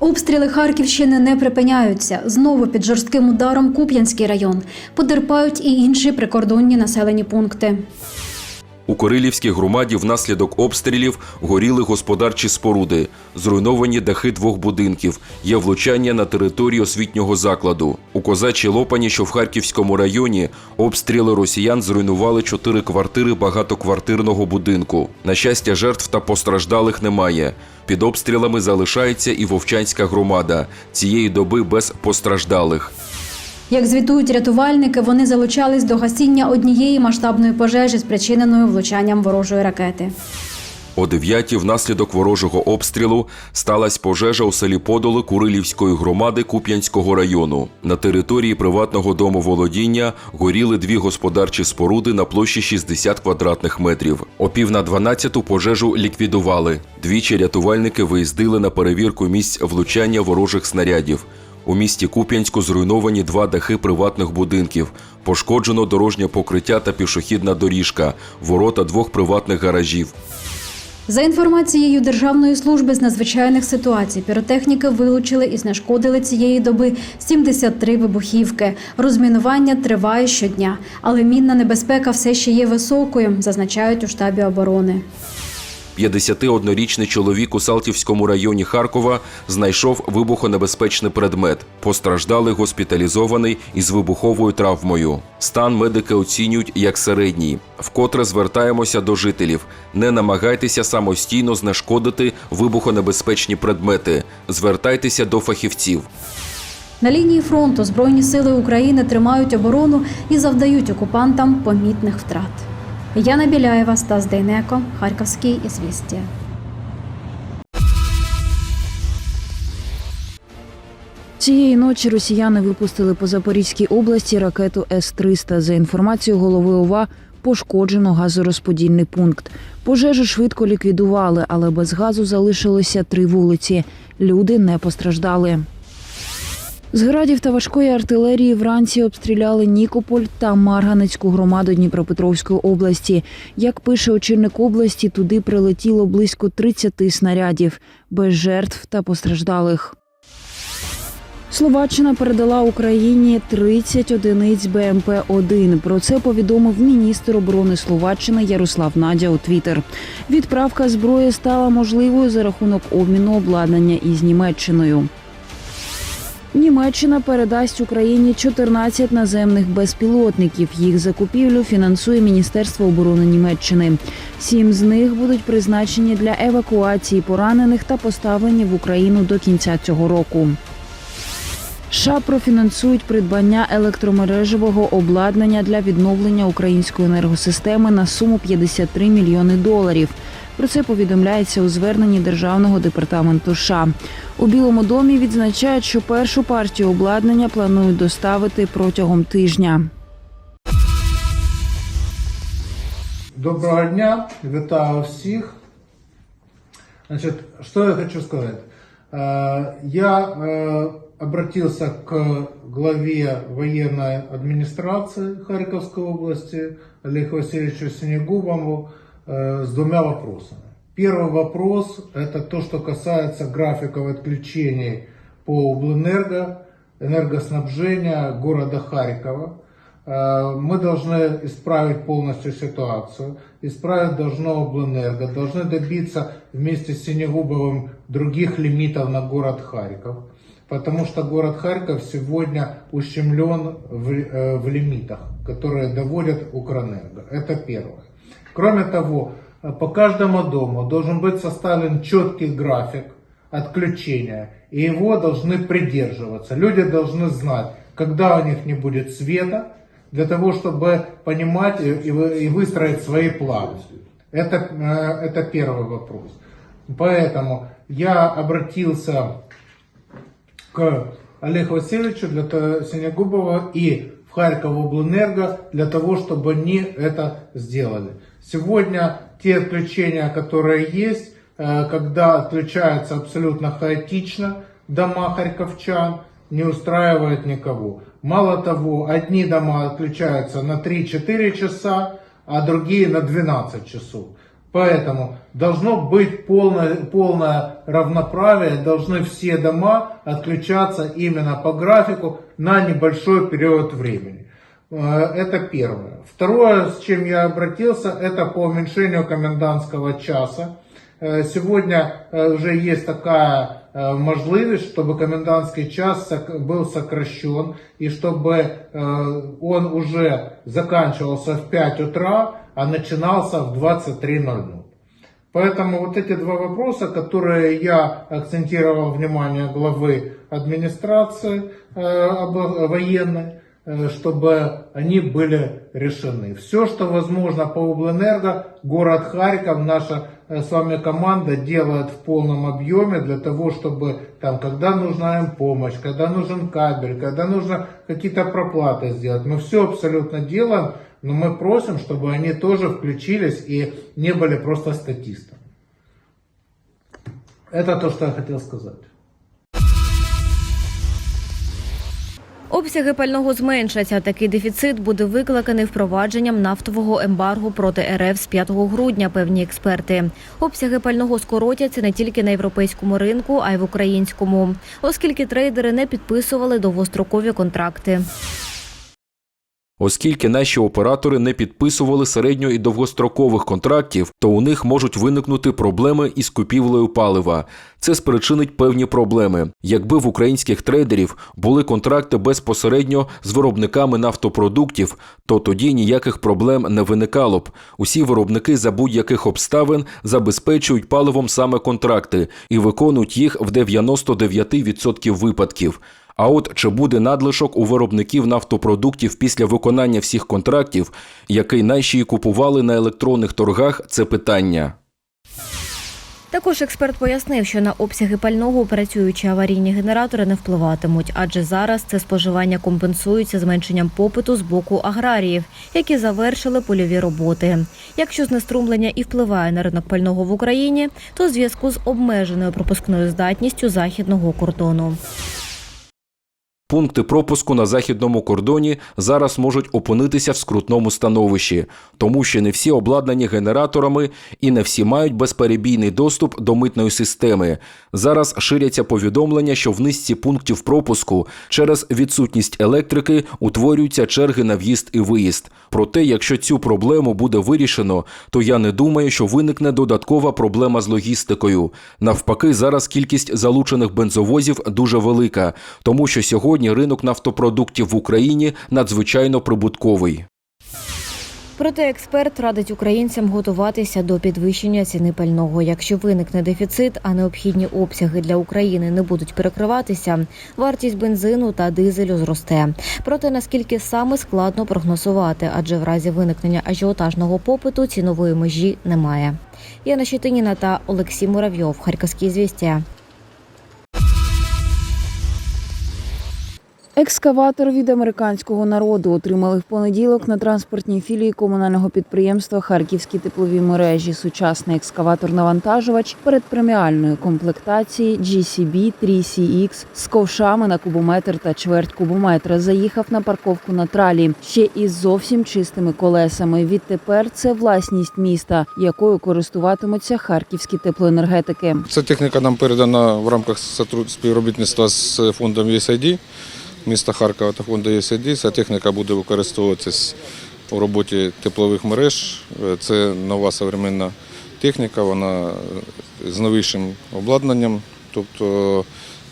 Обстріли Харківщини не припиняються. Знову під жорстким ударом Куп'янський район. Потерпають і інші прикордонні населені пункти. У Корилівській громаді внаслідок обстрілів горіли господарчі споруди, зруйновані дахи двох будинків, є влучання на територію освітнього закладу. У Козачій Лопані, що в Харківському районі, обстріли росіян зруйнували чотири квартири багатоквартирного будинку. На щастя, жертв та постраждалих немає. Під обстрілами залишається і Вовчанська громада. Цієї доби без постраждалих. Як звітують рятувальники, вони залучались до гасіння однієї масштабної пожежі, спричиненої влучанням ворожої ракети. О 9 внаслідок ворожого обстрілу сталася пожежа у селі Подоли Курилівської громади Куп'янського району. На території приватного домоволодіння горіли дві господарчі споруди на площі 60 квадратних метрів. О пів на 12 пожежу ліквідували. Двічі рятувальники виїздили на перевірку місць влучання ворожих снарядів. У місті Куп'янську зруйновані два дахи приватних будинків. Пошкоджено дорожнє покриття та пішохідна доріжка, ворота двох приватних гаражів. За інформацією Державної служби з надзвичайних ситуацій, піротехніки вилучили і знешкодили цієї доби 73 вибухівки. Розмінування триває щодня, але мінна небезпека все ще є високою, зазначають у штабі оборони. 51-річний чоловік у Салтівському районі Харкова знайшов вибухонебезпечний предмет. Постраждалий госпіталізований із вибуховою травмою. Стан медики оцінюють як середній. Вкотре звертаємося до жителів: не намагайтеся самостійно знешкодити вибухонебезпечні предмети. Звертайтеся до фахівців. На лінії фронту Збройні сили України тримають оборону і завдають окупантам помітних втрат. Яна Біляєва, Стас Дейнеко, Харківський ізвістія. Цієї ночі росіяни випустили по Запорізькій області ракету С-300. За інформацією голови ОВА, пошкоджено газорозподільний пункт. Пожежу швидко ліквідували, але без газу залишилося три вулиці. Люди не постраждали. З градів та важкої артилерії вранці обстріляли Нікополь та Марганецьку громаду Дніпропетровської області. Як пише очільник області, туди прилетіло близько 30 снарядів, без жертв та постраждалих. Словаччина передала Україні 30 одиниць БМП-1. Про це повідомив міністр оборони Словаччини Ярослав Надя у Твіттер. Відправка зброї стала можливою за рахунок обміну обладнання із Німеччиною. Німеччина передасть Україні 14 наземних безпілотників. Їх закупівлю фінансує Міністерство оборони Німеччини. Сім з них будуть призначені для евакуації поранених та поставлені в Україну до кінця цього року. США профінансують придбання електромережевого обладнання для відновлення української енергосистеми на суму 53 мільйони доларів. Про це повідомляється у зверненні Державного департаменту США. У Білому домі відзначають, що першу партію обладнання планують доставити протягом тижня. Доброго дня, вітаю всіх. Значит, что я хочу сказать? Э, Я э, обратился к главе военной администрации Харьковской области Олегу Васильевичу Синегубову э, с двумя вопросами. Первый вопрос – это то, что касается графиков отключений по Облэнерго, энергоснабжения города Харькова. Э, Мы должны исправить полностью ситуацию. Исправить должно Облэнерго. Должны добиться вместе с Синегубовым других лимитов на город Харьков. Потому что город Харьков сегодня ущемлен в, э, в лимитах, которые доводят Укрэнерго. Это первое. Кроме того, по каждому дому должен быть составлен четкий график отключения, и его должны придерживаться. Люди должны знать, когда у них не будет света, для того, чтобы понимать и, и вы- и выстроить свои планы. Это, э, это первый вопрос. Поэтому я обратился к Олегу Васильевичу для Синегубова и в Харьков Облэнерго для того, чтобы они это сделали. Сегодня те отключения, которые есть, э, когда отключаются абсолютно хаотично дома харьковчан, не устраивает никого. Мало того, одни дома отключаются на 3-4 часа, а другие на 12 часов. Поэтому должно быть полное, полное равноправие, должны все дома отключаться именно по графику на небольшой период времени. Э, Это первое. Второе, с чем я обратился, это по уменьшению комендантского часа. Э, Сегодня э, уже есть такая можливість, чтобы комендантский час был сокращен и чтобы он уже заканчивался в 5 утра, а начинался в 23.00. Поэтому вот эти два вопроса, которые я акцентировал внимание главы администрации военной, чтобы они были решены. Все, что возможно по Облэнерго, город Харьков, наша э, с вами команда делает в полном объеме для того, чтобы там, когда нужна им помощь, когда нужен кабель, когда нужно какие-то проплаты сделать, мы все абсолютно делаем, но мы просим, чтобы они тоже включились и не были просто статистами. Это то, что я хотел сказать. Обсяги пального зменшаться. Такий дефіцит буде викликаний впровадженням нафтового ембарго проти РФ з 5 грудня. Певні експерти. Обсяги пального скоротяться не тільки на європейському ринку, а й в українському, оскільки трейдери не підписували довгострокові контракти. Оскільки наші оператори не підписували середньо і довгострокових контрактів, то у них можуть виникнути проблеми із купівлею палива. Це спричинить певні проблеми. Якби в українських трейдерів були контракти безпосередньо з виробниками нафтопродуктів, то тоді ніяких проблем не виникало б. Усі виробники за будь-яких обставин забезпечують паливом саме контракти і виконують їх в 99% випадків. А от чи буде надлишок у виробників нафтопродуктів після виконання всіх контрактів, який наші купували на електронних торгах, це питання. Також експерт пояснив, що на обсяги пального працюючі аварійні генератори не впливатимуть, адже зараз це споживання компенсується зменшенням попиту з боку аграріїв, які завершили польові роботи. Якщо знеструмлення і впливає на ринок пального в Україні, то зв'язку з обмеженою пропускною здатністю західного кордону. Пункти пропуску на західному кордоні зараз можуть опинитися в скрутному становищі, тому що не всі обладнані генераторами і не всі мають безперебійний доступ до митної системи. Зараз ширяться повідомлення, що в низці пунктів пропуску через відсутність електрики утворюються черги на в'їзд і виїзд. Проте, якщо цю проблему буде вирішено, то я не думаю, що виникне додаткова проблема з логістикою. Навпаки, зараз кількість залучених бензовозів дуже велика, тому що сьогодні ринок нафтопродуктів в Україні надзвичайно прибутковий. Проте експерт радить українцям готуватися до підвищення ціни пального. Якщо виникне дефіцит, а необхідні обсяги для України не будуть перекриватися, вартість бензину та дизелю зросте. Проте наскільки саме складно прогнозувати, адже в разі виникнення ажіотажного попиту цінової межі немає. Яна Щетиніна та Олексій Муравйов, Харківські звістя. Екскаватор від американського народу отримали в понеділок на транспортній філії комунального підприємства Харківські теплові мережі. Сучасний екскаватор-навантажувач передпреміальної комплектації GCB 3CX з ковшами на кубометр та чверть кубометра заїхав на парковку на тралі ще із зовсім чистими колесами. Відтепер це власність міста, якою користуватимуться харківські теплоенергетики. Ця техніка нам передана в рамках співробітництва з фондом USAID міста Харкова та фонду USAID. Ця техніка буде використовуватись у роботі теплових мереж. Е, Це нова современна техніка, вона з новішим обладнанням. Тобто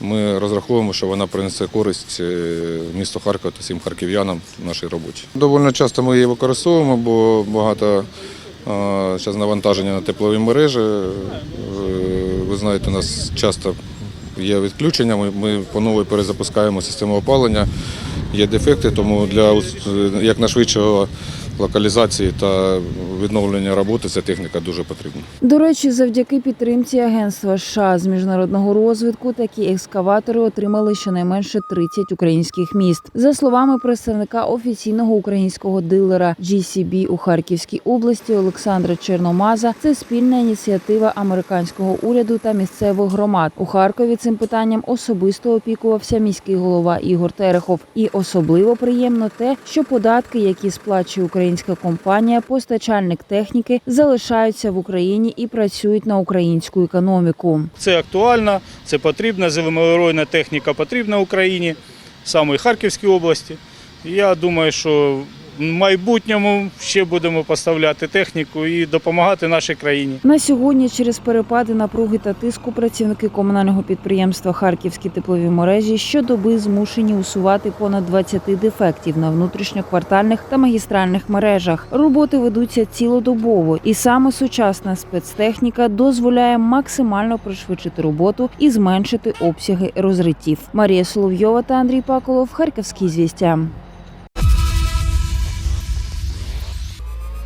ми розраховуємо, що вона принесе користь е, місту Харкова та всім харків'янам в нашій роботі. Довольно часто ми її використовуємо, бо багато зараз навантаження на теплові мережі. Е, Ви знаєте, у нас часто є відключення. Ми, по новій перезапускаємо систему опалення. Є дефекти, тому для ус- якнайшвидшого локалізації та відновлення роботи ця техніка дуже потрібна. До речі, завдяки підтримці Агентства США з міжнародного розвитку такі екскаватори отримали щонайменше 30 українських міст. За словами представника офіційного українського дилера GCB у Харківській області Олександра Черномаза, це спільна ініціатива американського уряду та місцевих громад. У Харкові цим питанням особисто опікувався міський голова Ігор Терехов. І особливо приємно те, що податки, які сплачує українська українська компанія, постачальник техніки залишаються в Україні і працюють на українську економіку. Це актуально, це потрібно. Зеленоруйна техніка потрібна Україні, саме Харківській області. Я думаю, що майбутньому ще будемо поставляти техніку і допомагати нашій країні. На сьогодні через перепади напруги та тиску працівники комунального підприємства Харківські теплові мережі щодоби змушені усувати понад 20 дефектів на внутрішньоквартальних та магістральних мережах. Роботи ведуться цілодобово, і саме сучасна спецтехніка дозволяє максимально пришвидшити роботу і зменшити обсяги розриттів. Марія Соловйова та Андрій Паколов, Харківські звістя.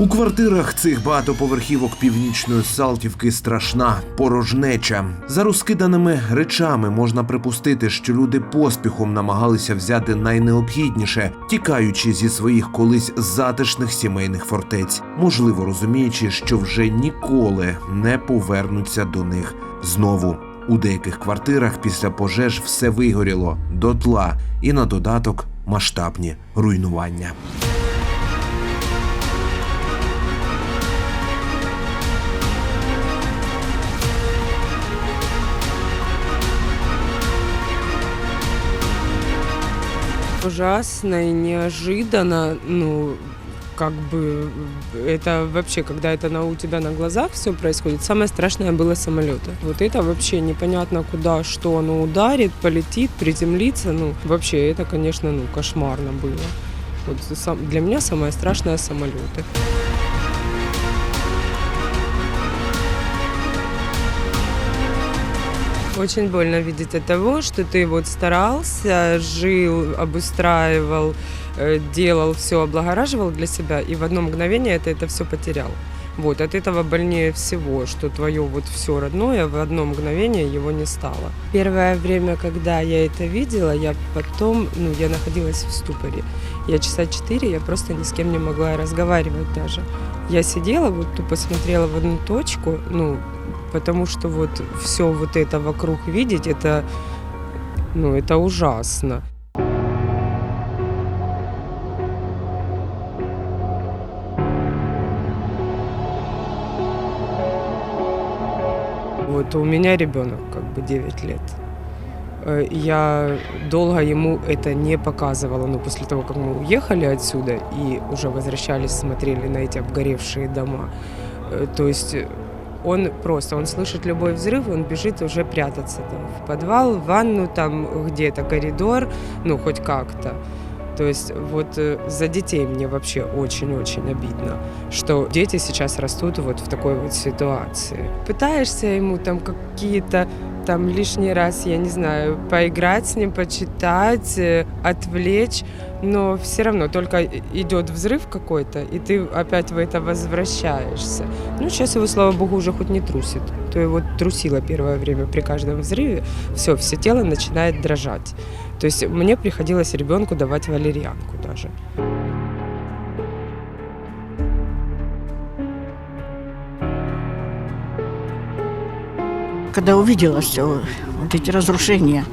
У квартирах цих багатоповерхівок північної Салтівки страшна порожнеча. За розкиданими речами можна припустити, що люди поспіхом намагалися взяти найнеобхідніше, тікаючи зі своїх колись затишних сімейних фортець, можливо розуміючи, що вже ніколи не повернуться до них знову. У деяких квартирах після пожеж все вигоріло дотла і на додаток масштабні руйнування. ужасно и неожиданно, ну, как бы это вообще, когда это на, у тебя на глазах все происходит, самое страшное было самолеты. Вот это вообще непонятно куда, что оно ударит, полетит, приземлится, ну, вообще это, конечно, ну, кошмарно было. Вот сам- для меня самое страшное самолеты. Очень больно видеть от того, что ты вот старался, жил, обустраивал, э, делал все, облагораживал для себя, и в одно мгновение это, это все потерял. Вот, от этого больнее всего, что твое вот все родное в одно мгновение его не стало. Первое время, когда я это видела, я потом, ну, я находилась в ступоре. Я часа четыре, я просто ни с кем не могла разговаривать даже. Я сидела, вот тупо смотрела в одну точку, ну, потому что вот все вот это вокруг видеть, это, ну, это ужасно. Вот у меня ребенок как бы 9 лет. Э, Я долго ему это не показывала, но после того, как мы уехали отсюда и уже возвращались, смотрели на эти обгоревшие дома, э, то есть он просто, он слышит любой взрыв, он бежит уже прятаться там в подвал, в ванну, там где-то коридор, ну хоть как-то. То есть вот э, за детей мне вообще очень-очень обидно, что дети сейчас растут вот в такой вот ситуации. Пытаешься ему там какие-то там лишний раз, я не знаю, поиграть с ним, почитать, э, отвлечь, но все равно только идет взрыв какой-то, и ты опять в это возвращаешься. Ну, сейчас его, слава богу, уже хоть не трусит. То его трусило первое время при каждом взрыве. Все, все тело начинает дрожать. То есть мне приходилось ребенку давать валерьянку даже. Когда увидела все, вот эти разрушения,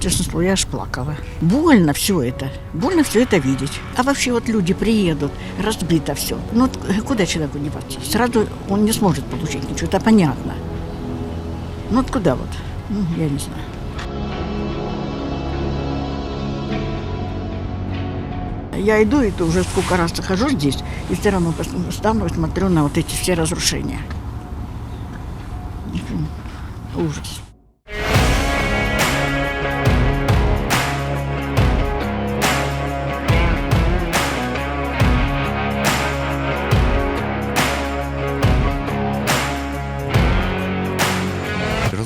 честно слово, я аж плакала. Больно все это, больно все это видеть. А вообще вот люди приедут, разбито все. Ну куда человеку деваться? Сразу он не сможет получить ничего, это понятно. Ну вот куда вот? Ну, я не знаю. Я иду, и то уже сколько раз захожу здесь, и все равно стану и смотрю на вот эти все разрушения. Ужас.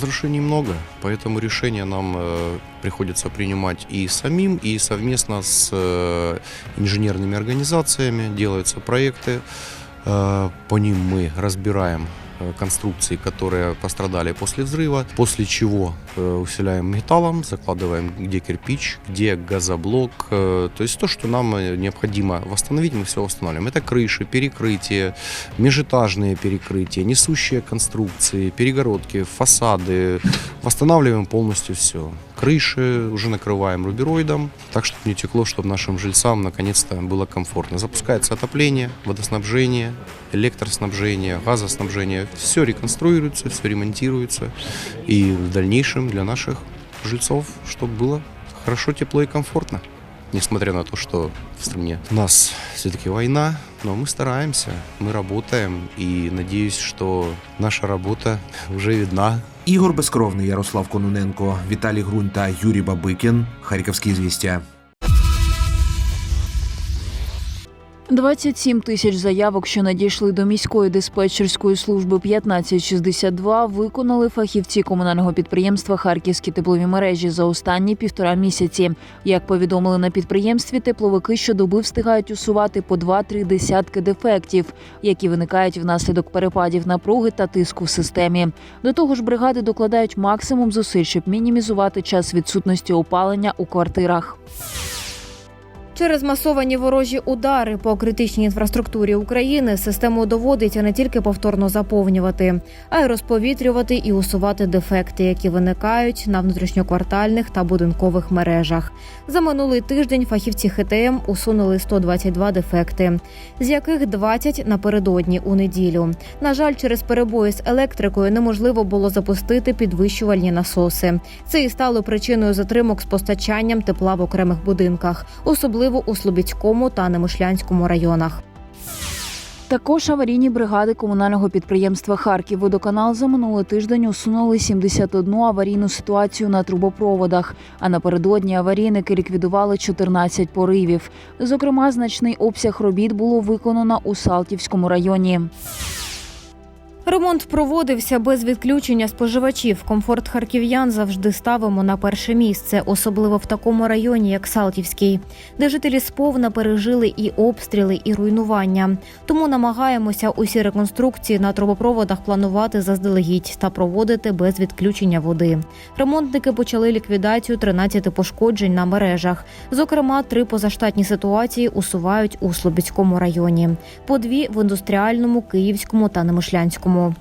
Разрушений много, поэтому решения нам э, приходится принимать и самим, и совместно с э, инженерными организациями. Делаются проекты, э, по ним мы разбираем э, конструкции, которые пострадали после взрыва, после чего э, усиляем металлом, закладываем где кирпич, где газоблок, э, то есть то, что нам э, необходимо восстановить, мы все восстанавливаем. Это крыши, перекрытия, межэтажные перекрытия, несущие конструкции, перегородки, фасады. Восстанавливаем полностью все. Крыши уже накрываем рубероидом, так чтобы не текло, чтобы нашим жильцам наконец-то было комфортно. Запускается отопление, водоснабжение, электроснабжение, газоснабжение. Все реконструируется, все ремонтируется. И в дальнейшем для наших жильцов, чтобы было хорошо, тепло и комфортно. Несмотря на то, что в стране у нас все-таки война, но мы стараемся, мы работаем и надеюсь, что наша работа уже видна Ігор Безкровний, Ярослав Кононенко, Віталій Грунь та Юрій Бабикін. Харківські звістя. 27 тисяч заявок, що надійшли до міської диспетчерської служби 1562, виконали фахівці комунального підприємства Харківські теплові мережі за останні півтора місяці. Як повідомили на підприємстві, тепловики щодоби встигають усувати по 2-3 десятки дефектів, які виникають внаслідок перепадів напруги та тиску в системі. До того ж, бригади докладають максимум зусиль, щоб мінімізувати час відсутності опалення у квартирах. Через масовані ворожі удари по критичній інфраструктурі України систему доводиться не тільки повторно заповнювати, а й розповітрювати і усувати дефекти, які виникають на внутрішньоквартальних та будинкових мережах. За минулий тиждень фахівці ХТМ усунули 122 дефекти, з яких 20 напередодні у неділю. На жаль, через перебої з електрикою неможливо було запустити підвищувальні насоси. Це і стало причиною затримок з постачанням тепла в окремих будинках, особливо у Слобідському та Немишлянському районах. Також аварійні бригади комунального підприємства Харківводоканал за минулий тиждень усунули 71 аварійну ситуацію на трубопроводах. А напередодні аварійники ліквідували 14 поривів. Зокрема, значний обсяг робіт було виконано у Салтівському районі. Ремонт проводився без відключення споживачів. Комфорт харків'ян завжди ставимо на перше місце, особливо в такому районі, як Салтівський, де жителі сповна пережили і обстріли, і руйнування. Тому намагаємося усі реконструкції на трубопроводах планувати заздалегідь та проводити без відключення води. Ремонтники почали ліквідацію 13 пошкоджень на мережах. Зокрема, три позаштатні ситуації усувають у Слобідському районі, по дві в індустріальному, київському та немишлянському умов.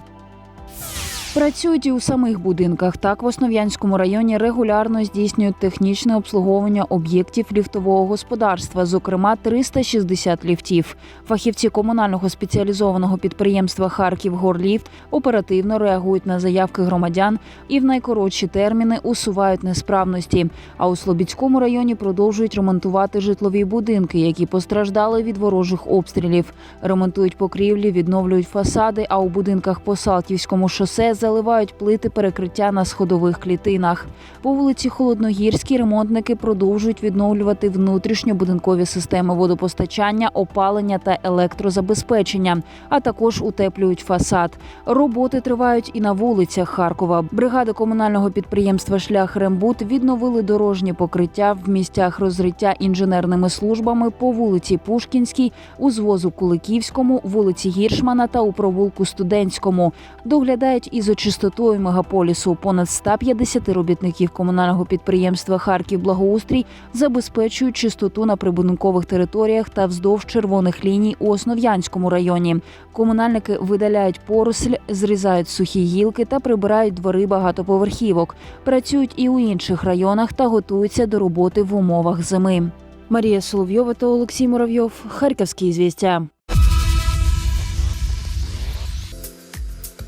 Працюють і у самих будинках. Так в Основ'янському районі регулярно здійснюють технічне обслуговування об'єктів ліфтового господарства, зокрема 360 ліфтів. Фахівці комунального спеціалізованого підприємства Харків Горліфт оперативно реагують на заявки громадян і в найкоротші терміни усувають несправності. А у Слобідському районі продовжують ремонтувати житлові будинки, які постраждали від ворожих обстрілів. Ремонтують покрівлі, відновлюють фасади. А у будинках по Салтівському шосе заливають плити перекриття на сходових клітинах. По вулиці Холодногірській ремонтники продовжують відновлювати внутрішньобудинкові системи водопостачання, опалення та електрозабезпечення, а також утеплюють фасад. Роботи тривають і на вулицях Харкова. Бригади комунального підприємства Шлях Рембут відновили дорожнє покриття в місцях розриття інженерними службами по вулиці Пушкінській, узвозу Куликівському, вулиці Гіршмана та у провулку Студентському. Доглядають і за чистотою мегаполісу. Понад 150 робітників комунального підприємства Харків Благоустрій забезпечують чистоту на прибудинкових територіях та вздовж червоних ліній у Основ'янському районі. Комунальники видаляють поросль, зрізають сухі гілки та прибирають двори багатоповерхівок. Працюють і у інших районах та готуються до роботи в умовах зими. Марія Соловйова та Олексій Муравйов. Харківські звістя.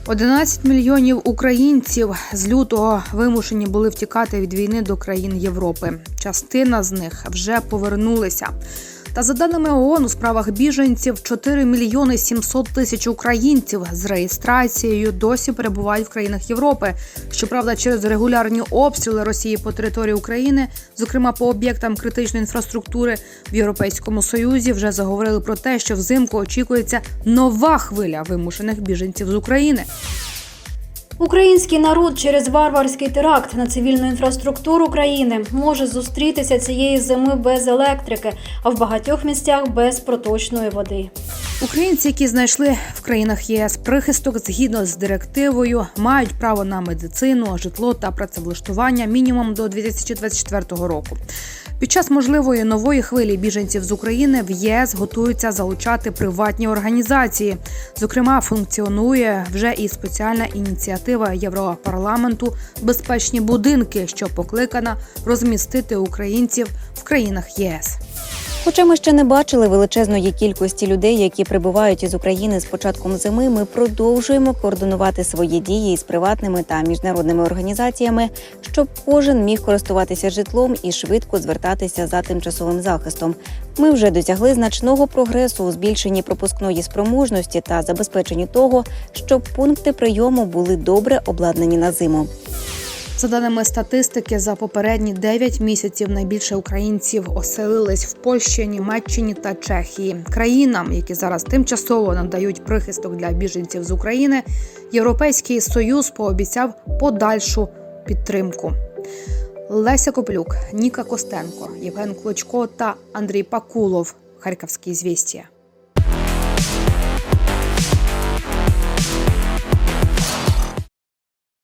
11 мільйонів українців з лютого вимушені були втікати від війни до країн Європи. Частина з них вже повернулися. Та за даними ООН, у справах біженців 4 мільйони 700 тисяч українців з реєстрацією досі перебувають в країнах Європи. Щоправда, через регулярні обстріли Росії по території України, зокрема по об'єктам критичної інфраструктури в Європейському Союзі, вже заговорили про те, що взимку очікується нова хвиля вимушених біженців з України. Український народ через варварський теракт на цивільну інфраструктуру країни може зустрітися цієї зими без електрики, а в багатьох місцях без проточної води. Українці, які знайшли в країнах ЄС прихисток згідно з директивою, мають право на медицину, житло та працевлаштування мінімум до 2024 року. Під час можливої нової хвилі біженців з України в ЄС готуються залучати приватні організації. Зокрема, функціонує вже і спеціальна ініціатива Європарламенту Безпечні будинки, що покликана розмістити українців в країнах ЄС. Хоча ми ще не бачили величезної кількості людей, які прибувають із України з початком зими, ми продовжуємо координувати свої дії із приватними та міжнародними організаціями, щоб кожен міг користуватися житлом і швидко звертатися за тимчасовим захистом. Ми вже досягли значного прогресу у збільшенні пропускної спроможності та забезпеченні того, щоб пункти прийому були добре обладнані на зиму. За даними статистики, за попередні 9 місяців найбільше українців оселились в Польщі, Німеччині та Чехії. Країнам, які зараз тимчасово надають прихисток для біженців з України, Європейський Союз пообіцяв подальшу підтримку. Леся Коплюк, Ніка Костенко, Євген Клочко та Андрій Пакулов. Харківські звістя.